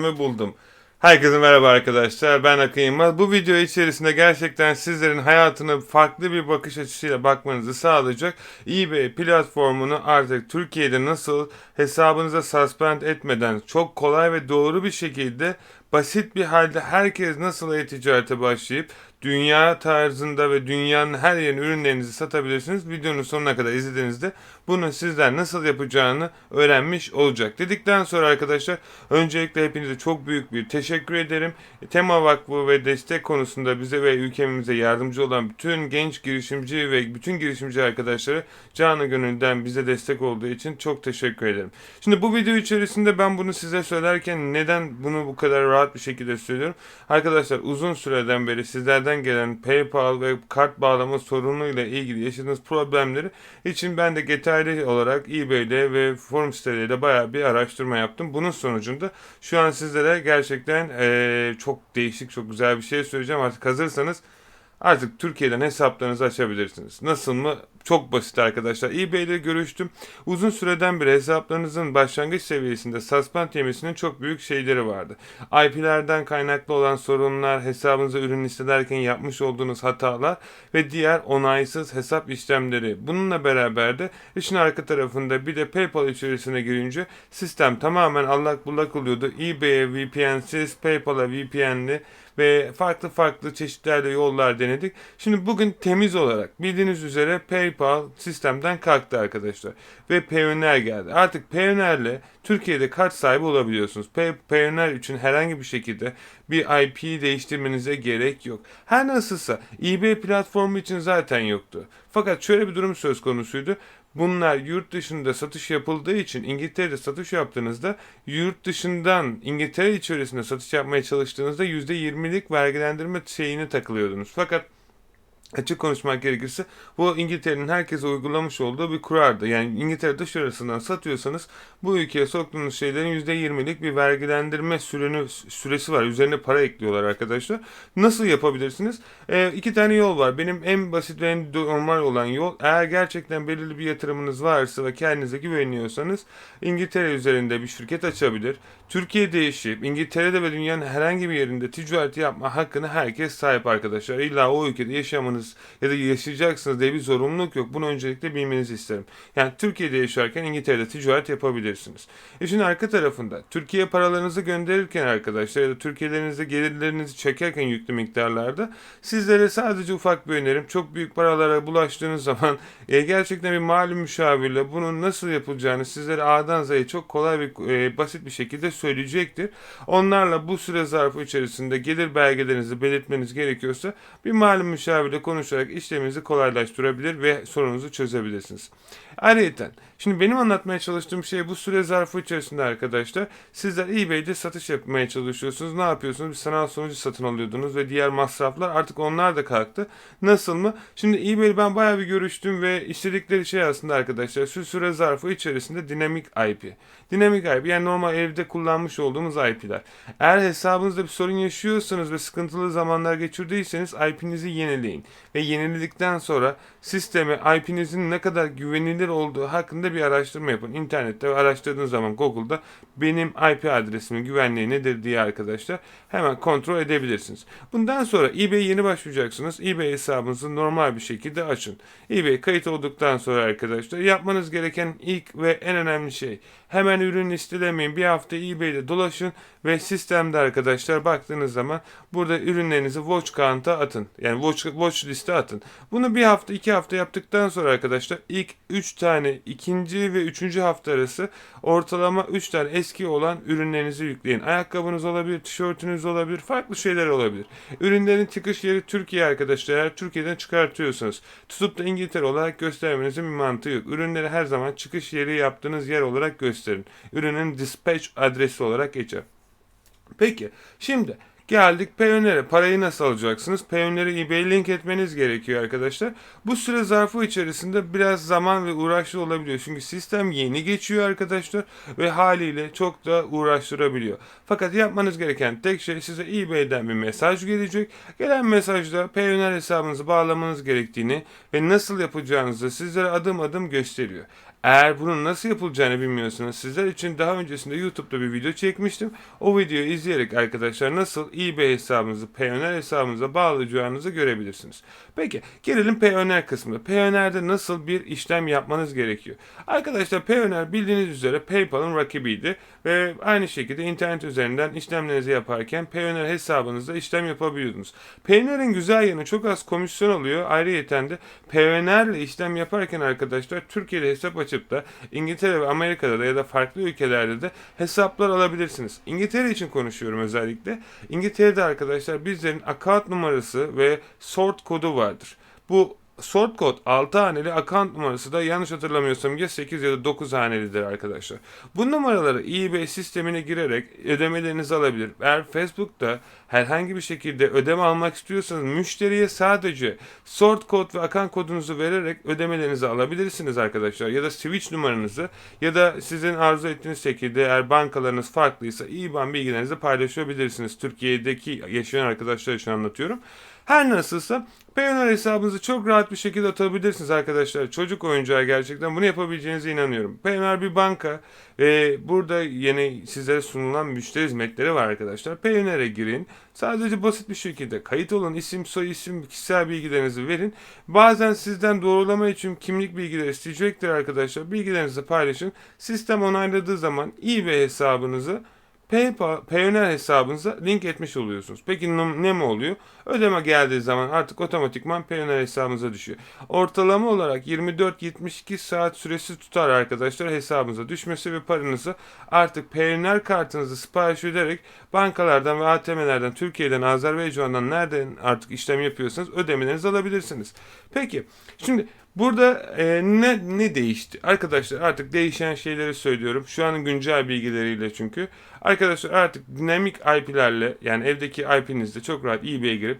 buldum. Herkese merhaba arkadaşlar. Ben Akın Yılmaz. Bu video içerisinde gerçekten sizlerin hayatına farklı bir bakış açısıyla bakmanızı sağlayacak eBay platformunu artık Türkiye'de nasıl hesabınıza suspend etmeden çok kolay ve doğru bir şekilde basit bir halde herkes nasıl e-ticarete başlayıp dünya tarzında ve dünyanın her yerine ürünlerinizi satabilirsiniz. Videonun sonuna kadar izlediğinizde bunu sizler nasıl yapacağını öğrenmiş olacak. Dedikten sonra arkadaşlar öncelikle hepinize çok büyük bir teşekkür ederim. Tema Vakfı ve destek konusunda bize ve ülkemize yardımcı olan bütün genç girişimci ve bütün girişimci arkadaşları canı gönülden bize destek olduğu için çok teşekkür ederim. Şimdi bu video içerisinde ben bunu size söylerken neden bunu bu kadar rahat bir şekilde söylüyorum? Arkadaşlar uzun süreden beri sizlerden gelen PayPal ve kart bağlama sorunuyla ilgili yaşadığınız problemleri için ben de detaylı olarak eBay'de ve forum siteleriyle bayağı bir araştırma yaptım. Bunun sonucunda şu an sizlere gerçekten eee, çok değişik, çok güzel bir şey söyleyeceğim. Artık hazırsanız Artık Türkiye'den hesaplarınızı açabilirsiniz. Nasıl mı? Çok basit arkadaşlar. eBay ile görüştüm. Uzun süreden beri hesaplarınızın başlangıç seviyesinde suspend yemesinin çok büyük şeyleri vardı. IP'lerden kaynaklı olan sorunlar, hesabınıza ürün listelerken yapmış olduğunuz hatalar ve diğer onaysız hesap işlemleri. Bununla beraber de işin arka tarafında bir de PayPal içerisine girince sistem tamamen allak bullak oluyordu. eBay'e VPN'siz, PayPal'a VPN'li ve farklı farklı çeşitlerle yollar denedik. Şimdi bugün temiz olarak bildiğiniz üzere PayPal sistemden kalktı arkadaşlar. Ve Payoneer geldi. Artık Payoneer'le Türkiye'de kart sahibi olabiliyorsunuz. Pay- Payoneer için herhangi bir şekilde bir IP değiştirmenize gerek yok. Her nasılsa eBay platformu için zaten yoktu. Fakat şöyle bir durum söz konusuydu. Bunlar yurt dışında satış yapıldığı için İngiltere'de satış yaptığınızda yurt dışından İngiltere içerisinde satış yapmaya çalıştığınızda %20'lik vergilendirme şeyine takılıyordunuz. Fakat açık konuşmak gerekirse bu İngiltere'nin herkese uygulamış olduğu bir kurardı. Yani İngiltere dış arasından satıyorsanız bu ülkeye soktuğunuz şeylerin %20'lik bir vergilendirme süreni, süresi var. Üzerine para ekliyorlar arkadaşlar. Nasıl yapabilirsiniz? Ee, iki tane yol var. Benim en basit ve en normal olan yol eğer gerçekten belirli bir yatırımınız varsa ve kendinize güveniyorsanız İngiltere üzerinde bir şirket açabilir. Türkiye'de yaşayıp İngiltere'de ve dünyanın herhangi bir yerinde ticaret yapma hakkını herkes sahip arkadaşlar. İlla o ülkede yaşamanız ya da yaşayacaksınız diye bir zorunluluk yok. Bunu öncelikle bilmenizi isterim. Yani Türkiye'de yaşarken İngiltere'de ticaret yapabilirsiniz. İşin arka tarafında Türkiye paralarınızı gönderirken arkadaşlar ya da Türkiye'lerinizde gelirlerinizi çekerken yüklü miktarlarda sizlere sadece ufak bir önerim. Çok büyük paralara bulaştığınız zaman e, gerçekten bir mali müşavirle bunun nasıl yapılacağını sizlere A'dan Z'ye çok kolay ve e, basit bir şekilde söyleyecektir. Onlarla bu süre zarfı içerisinde gelir belgelerinizi belirtmeniz gerekiyorsa bir mali müşavirle konuşarak işleminizi kolaylaştırabilir ve sorununuzu çözebilirsiniz. Ayrıca şimdi benim anlatmaya çalıştığım şey bu süre zarfı içerisinde arkadaşlar sizler eBay'de satış yapmaya çalışıyorsunuz. Ne yapıyorsunuz? Bir sanal sonucu satın alıyordunuz ve diğer masraflar artık onlar da kalktı. Nasıl mı? Şimdi eBay ben bayağı bir görüştüm ve istedikleri şey aslında arkadaşlar şu süre zarfı içerisinde dinamik IP. Dinamik IP yani normal evde kullanmış olduğumuz IP'ler. Eğer hesabınızda bir sorun yaşıyorsanız ve sıkıntılı zamanlar geçirdiyseniz IP'nizi yenileyin. Ve yeniledikten sonra sisteme IP'nizin ne kadar güvenilir olduğu hakkında bir araştırma yapın. İnternette araştırdığınız zaman Google'da benim IP adresimin güvenliği nedir diye arkadaşlar hemen kontrol edebilirsiniz. Bundan sonra eBay'e yeni başlayacaksınız. eBay hesabınızı normal bir şekilde açın. eBay kayıt olduktan sonra arkadaşlar yapmanız gereken ilk ve en önemli şey hemen ürün listelemeyin. Bir hafta eBay'de dolaşın ve sistemde arkadaşlar baktığınız zaman burada ürünlerinizi watch count'a atın. Yani watch, watch liste atın. Bunu bir hafta iki hafta yaptıktan sonra arkadaşlar ilk 3 tane ikinci ve üçüncü hafta arası ortalama 3 tane eski olan ürünlerinizi yükleyin. Ayakkabınız olabilir, tişörtünüz olabilir, farklı şeyler olabilir. Ürünlerin çıkış yeri Türkiye arkadaşlar. Eğer Türkiye'den çıkartıyorsanız tutup da İngiltere olarak göstermenizin bir mantığı yok. Ürünleri her zaman çıkış yeri yaptığınız yer olarak gösterin. Ürünün dispatch adresi olarak geçer. Peki şimdi geldik Payoneer'e. Parayı nasıl alacaksınız? Payoneer'e eBay link etmeniz gerekiyor arkadaşlar. Bu süre zarfı içerisinde biraz zaman ve uğraşlı olabiliyor. Çünkü sistem yeni geçiyor arkadaşlar ve haliyle çok da uğraştırabiliyor. Fakat yapmanız gereken tek şey size eBay'den bir mesaj gelecek. Gelen mesajda Payoneer hesabınızı bağlamanız gerektiğini ve nasıl yapacağınızı sizlere adım adım gösteriyor. Eğer bunun nasıl yapılacağını bilmiyorsanız sizler için daha öncesinde YouTube'da bir video çekmiştim. O videoyu izleyerek arkadaşlar nasıl eBay hesabınızı Payoneer hesabınıza bağlayacağınızı görebilirsiniz. Peki gelelim Payoneer kısmına. Payoneer'de nasıl bir işlem yapmanız gerekiyor? Arkadaşlar Payoneer bildiğiniz üzere PayPal'ın rakibiydi ve aynı şekilde internet üzerinden işlemlerinizi yaparken Payoneer hesabınızda işlem yapabiliyordunuz. Payoneer'in güzel yanı çok az komisyon alıyor. Ayrıyeten de Payoneer'le işlem yaparken arkadaşlar Türkiye'de hesap açıp da İngiltere ve Amerika'da da ya da farklı ülkelerde de hesaplar alabilirsiniz. İngiltere için konuşuyorum özellikle. İngiltere'de arkadaşlar bizlerin account numarası ve sort kodu vardır. Bu sort kod 6 haneli account numarası da yanlış hatırlamıyorsam ya 8 ya da 9 hanelidir arkadaşlar. Bu numaraları eBay sistemine girerek ödemelerinizi alabilir. Eğer Facebook'ta herhangi bir şekilde ödeme almak istiyorsanız müşteriye sadece sort kod ve account kodunuzu vererek ödemelerinizi alabilirsiniz arkadaşlar. Ya da switch numaranızı ya da sizin arzu ettiğiniz şekilde eğer bankalarınız farklıysa IBAN bilgilerinizi paylaşabilirsiniz. Türkiye'deki yaşayan arkadaşlar için anlatıyorum. Her nasılsa Payoneer hesabınızı çok rahat bir şekilde atabilirsiniz arkadaşlar. Çocuk oyuncağı gerçekten bunu yapabileceğinize inanıyorum. Payoneer bir banka ve burada yeni sizlere sunulan müşteri hizmetleri var arkadaşlar. Payoneer'e girin. Sadece basit bir şekilde kayıt olun. isim, soy isim, kişisel bilgilerinizi verin. Bazen sizden doğrulama için kimlik bilgileri isteyecektir arkadaşlar. Bilgilerinizi paylaşın. Sistem onayladığı zaman eBay hesabınızı PayPal, Payoneer hesabınıza link etmiş oluyorsunuz. Peki ne mi oluyor? Ödeme geldiği zaman artık otomatikman Payoneer hesabınıza düşüyor. Ortalama olarak 24-72 saat süresi tutar arkadaşlar hesabınıza düşmesi ve paranızı artık Payoneer kartınızı sipariş ederek bankalardan ve ATM'lerden Türkiye'den, Azerbaycan'dan nereden artık işlem yapıyorsanız ödemelerinizi alabilirsiniz. Peki şimdi Burada e, ne ne değişti? Arkadaşlar artık değişen şeyleri söylüyorum. Şu an güncel bilgileriyle çünkü. Arkadaşlar artık dinamik IP'lerle yani evdeki IP'nizde çok rahat eBay'e girip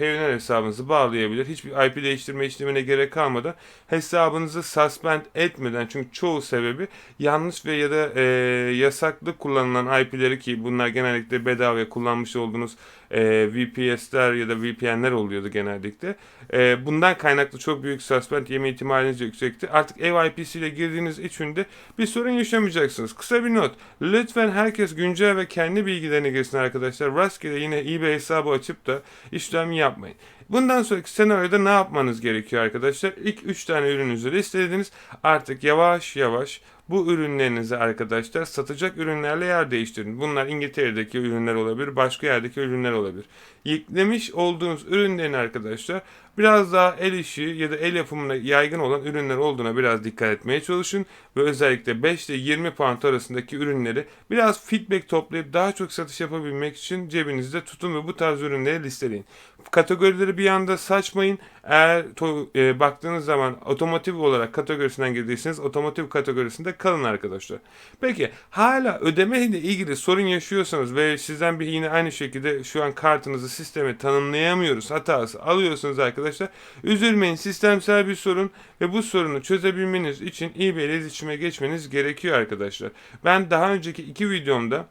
Payoneer hesabınızı bağlayabilir. Hiçbir IP değiştirme işlemine gerek kalmadan hesabınızı suspend etmeden çünkü çoğu sebebi yanlış ve ya da e, yasaklı kullanılan IP'leri ki bunlar genellikle bedavaya kullanmış olduğunuz e, VPS'ler ya da VPN'ler oluyordu genellikle. E, bundan kaynaklı çok büyük suspend yeme ihtimaliniz yüksekti. Artık ev IP'si ile girdiğiniz için de bir sorun yaşamayacaksınız. Kısa bir not. Lütfen herkes güncel ve kendi bilgilerini girsin arkadaşlar. Rastgele yine eBay hesabı açıp da işlem yapmayın. Bundan sonraki senaryoda ne yapmanız gerekiyor arkadaşlar? İlk 3 tane ürününüzü listelediniz. Artık yavaş yavaş bu ürünlerinizi arkadaşlar satacak ürünlerle yer değiştirin. Bunlar İngiltere'deki ürünler olabilir, başka yerdeki ürünler olabilir. Yüklemiş olduğunuz ürünlerin arkadaşlar biraz daha el işi ya da el yapımına yaygın olan ürünler olduğuna biraz dikkat etmeye çalışın ve özellikle 5 ile 20 pound arasındaki ürünleri biraz feedback toplayıp daha çok satış yapabilmek için cebinizde tutun ve bu tarz ürünleri listeleyin. Kategorileri bir anda saçmayın. Eğer e, baktığınız zaman otomotiv olarak kategorisinden girdiyseniz otomotiv kategorisinde kalın arkadaşlar. Peki hala ödeme ile ilgili sorun yaşıyorsanız ve sizden bir yine aynı şekilde şu an kartınızı sisteme tanımlayamıyoruz hatası alıyorsunuz arkadaşlar. Üzülmeyin sistemsel bir sorun ve bu sorunu çözebilmeniz için eBay ile iletişime geçmeniz gerekiyor arkadaşlar. Ben daha önceki iki videomda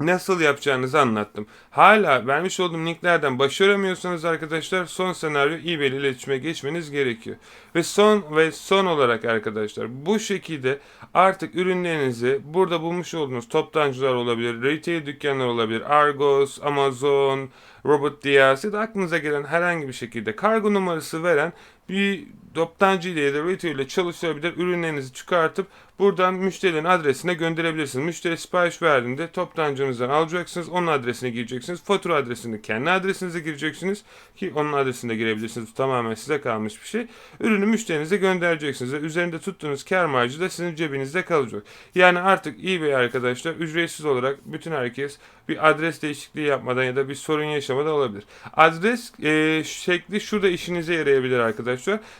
nasıl yapacağınızı anlattım. Hala vermiş olduğum linklerden başaramıyorsanız arkadaşlar son senaryo eBay ile iletişime geçmeniz gerekiyor. Ve son ve son olarak arkadaşlar bu şekilde artık ürünlerinizi burada bulmuş olduğunuz toptancılar olabilir, retail dükkanlar olabilir, Argos, Amazon, Robot Diaz ya da aklınıza gelen herhangi bir şekilde kargo numarası veren bir toptancı ile ya da retail ile çalışabilir ürünlerinizi çıkartıp buradan müşterinin adresine gönderebilirsiniz. Müşteri sipariş verdiğinde toptancınızdan alacaksınız. Onun adresine gireceksiniz. Fatura adresini kendi adresinize gireceksiniz. Ki onun adresine girebilirsiniz. Tamamen size kalmış bir şey. Ürünü müşterinize göndereceksiniz. Ve üzerinde tuttuğunuz kar marjı da sizin cebinizde kalacak. Yani artık eBay arkadaşlar ücretsiz olarak bütün herkes bir adres değişikliği yapmadan ya da bir sorun yaşamadan olabilir. Adres e, şekli şurada işinize yarayabilir arkadaşlar.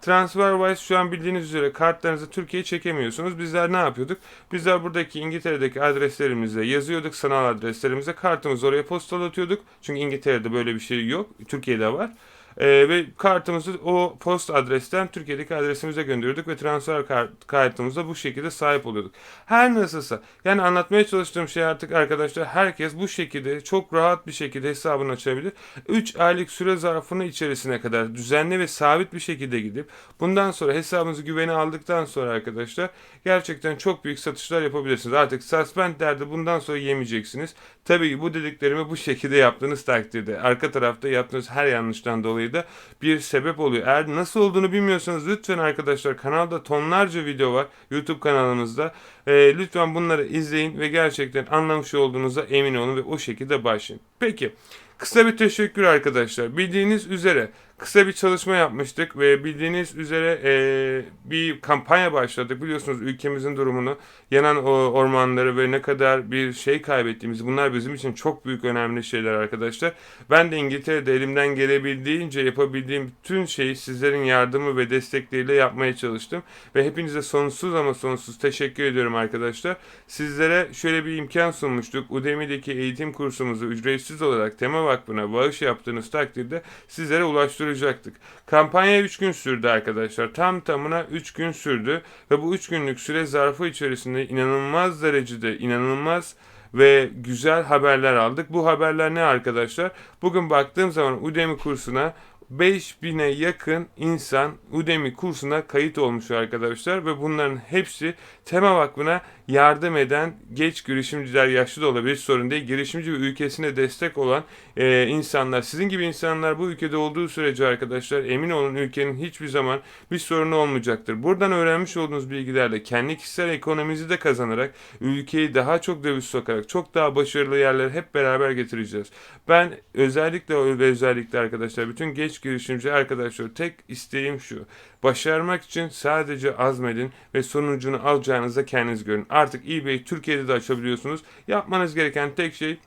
TransferWise şu an bildiğiniz üzere kartlarınızı Türkiye'ye çekemiyorsunuz. Bizler ne yapıyorduk? Bizler buradaki İngiltere'deki adreslerimizle yazıyorduk sanal adreslerimize. Kartımızı oraya postalatıyorduk. Çünkü İngiltere'de böyle bir şey yok. Türkiye'de var. Ee, ve kartımızı o post adresten Türkiye'deki adresimize gönderiyorduk ve transfer kart, kartımıza bu şekilde sahip oluyorduk. Her nasılsa yani anlatmaya çalıştığım şey artık arkadaşlar herkes bu şekilde çok rahat bir şekilde hesabını açabilir. 3 aylık süre zarfını içerisine kadar düzenli ve sabit bir şekilde gidip bundan sonra hesabınızı güvene aldıktan sonra arkadaşlar gerçekten çok büyük satışlar yapabilirsiniz. Artık suspend derdi bundan sonra yemeyeceksiniz. Tabii bu dediklerimi bu şekilde yaptığınız takdirde arka tarafta yaptığınız her yanlıştan dolayı da bir sebep oluyor. Eğer nasıl olduğunu bilmiyorsanız lütfen arkadaşlar kanalda tonlarca video var YouTube kanalımızda. Ee, lütfen bunları izleyin ve gerçekten anlamış olduğunuza emin olun ve o şekilde başlayın. Peki kısa bir teşekkür arkadaşlar. Bildiğiniz üzere kısa bir çalışma yapmıştık ve bildiğiniz üzere eee, bir kampanya başladık. Biliyorsunuz ülkemizin durumunu, yanan o ormanları ve ne kadar bir şey kaybettiğimiz bunlar bizim için çok büyük önemli şeyler arkadaşlar. Ben de İngiltere'de elimden gelebildiğince yapabildiğim bütün şeyi sizlerin yardımı ve destekleriyle yapmaya çalıştım. Ve hepinize sonsuz ama sonsuz teşekkür ediyorum arkadaşlar. Sizlere şöyle bir imkan sunmuştuk. Udemy'deki eğitim kursumuzu ücretsiz olarak Tema Vakfı'na bağış yaptığınız takdirde sizlere ulaştıracaktık. Kampanya 3 gün sürdü arkadaşlar. Tam tamına 3 gün sürdü ve bu 3 günlük süre zarfı içerisinde inanılmaz derecede inanılmaz ve güzel haberler aldık. Bu haberler ne arkadaşlar? Bugün baktığım zaman Udemy kursuna 5000'e yakın insan Udemy kursuna kayıt olmuş arkadaşlar ve bunların hepsi Tema Vakfı'na yardım eden genç girişimciler yaşlı da olabilir sorun değil. Girişimci ve ülkesine destek olan e, insanlar sizin gibi insanlar bu ülkede olduğu sürece arkadaşlar emin olun ülkenin hiçbir zaman bir sorunu olmayacaktır. Buradan öğrenmiş olduğunuz bilgilerle kendi kişisel ekonominizi de kazanarak ülkeyi daha çok döviz sokarak çok daha başarılı yerlere hep beraber getireceğiz. Ben özellikle ve özellikle arkadaşlar bütün genç girişimci arkadaşlar tek isteğim şu. Başarmak için sadece azmedin ve sonucunu alacağınızda kendiniz görün. Artık eBay Türkiye'de de açabiliyorsunuz. Yapmanız gereken tek şey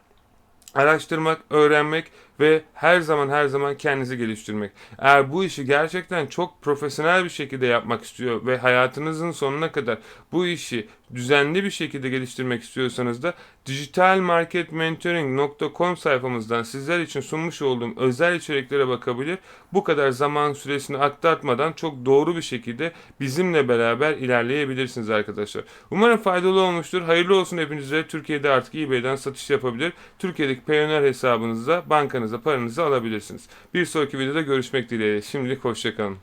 araştırmak, öğrenmek ve her zaman her zaman kendinizi geliştirmek. Eğer bu işi gerçekten çok profesyonel bir şekilde yapmak istiyor ve hayatınızın sonuna kadar bu işi düzenli bir şekilde geliştirmek istiyorsanız da digitalmarketmentoring.com sayfamızdan sizler için sunmuş olduğum özel içeriklere bakabilir. Bu kadar zaman süresini aktartmadan çok doğru bir şekilde bizimle beraber ilerleyebilirsiniz arkadaşlar. Umarım faydalı olmuştur. Hayırlı olsun hepinize. Türkiye'de artık eBay'den satış yapabilir. Türkiye'deki Payoneer hesabınızda bankanıza paranızı alabilirsiniz. Bir sonraki videoda görüşmek dileğiyle. Şimdilik hoşçakalın.